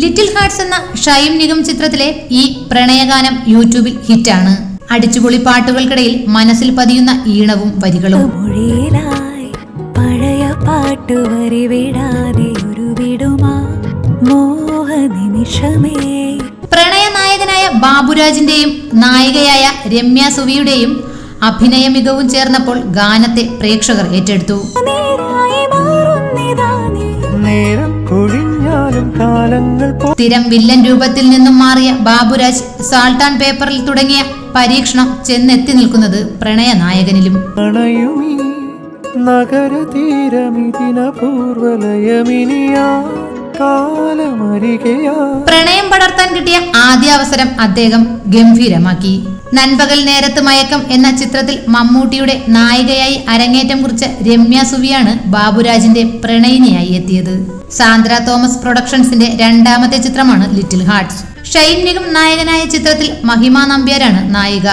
Little hertz എന്ന ഷൈം നിഗം ചിത്രത്തിലെ ഈ പ്രണയഗാനം യൂട്യൂബിൽ ഹിറ്റാണ്. അടിച്ചുപൊളി പാട്ടുകൾക്കിടയിൽ മനസ്സിൽ പതിയുന്ന ഈണവും വരികളും. പഴയ പാട്ടുവരി വിടാതെ ഒരു വിടുമാ മോഹ നിമിഷമേ പ്രണയനായകനായ ബാബുരാജിന്റെയും നായികയായ രമ്യ സുവിയുടെയും അഭിനയ മികവും ചേർന്നപ്പോൾ ഗാനത്തെ പ്രേക്ഷകർ ഏറ്റെടുത്തു. സ്ഥിരം വില്ലൻ രൂപത്തിൽ നിന്നും മാറിയ ബാബുരാജ് സാൾട്ടാൻ പേപ്പറിൽ തുടങ്ങിയ പരീക്ഷണം ചെന്നെത്തി നിൽക്കുന്നത് പ്രണയനായകനിലും. നായകനിലും നഗര തീരമിതിന പൂർവലയമിനിയാ കാലമരികയാ പ്രണയം പടർത്താൻ കിട്ടിയ ആദ്യ അവസരം അദ്ദേഹം ഗംഭീരമാക്കി. നൻപകൽ നേരത്ത് മയക്കം എന്ന ചിത്രത്തിൽ മമ്മൂട്ടിയുടെ നായികയായി അരങ്ങേറ്റം കുറിച്ച രമ്യ സുവിയാണ് ബാബുരാജിന്റെ പ്രണയിനിയായി എത്തിയത്. സാന്ദ്ര തോമസ് പ്രൊഡക്ഷൻസിന്റെ രണ്ടാമത്തെ ചിത്രമാണ് ലിറ്റിൽ ഹാർട്സ് ഷൈൻ നിഗം നായകനായ ചിത്രത്തിൽ മഹിമ നമ്പ്യാരാണ് നായിക.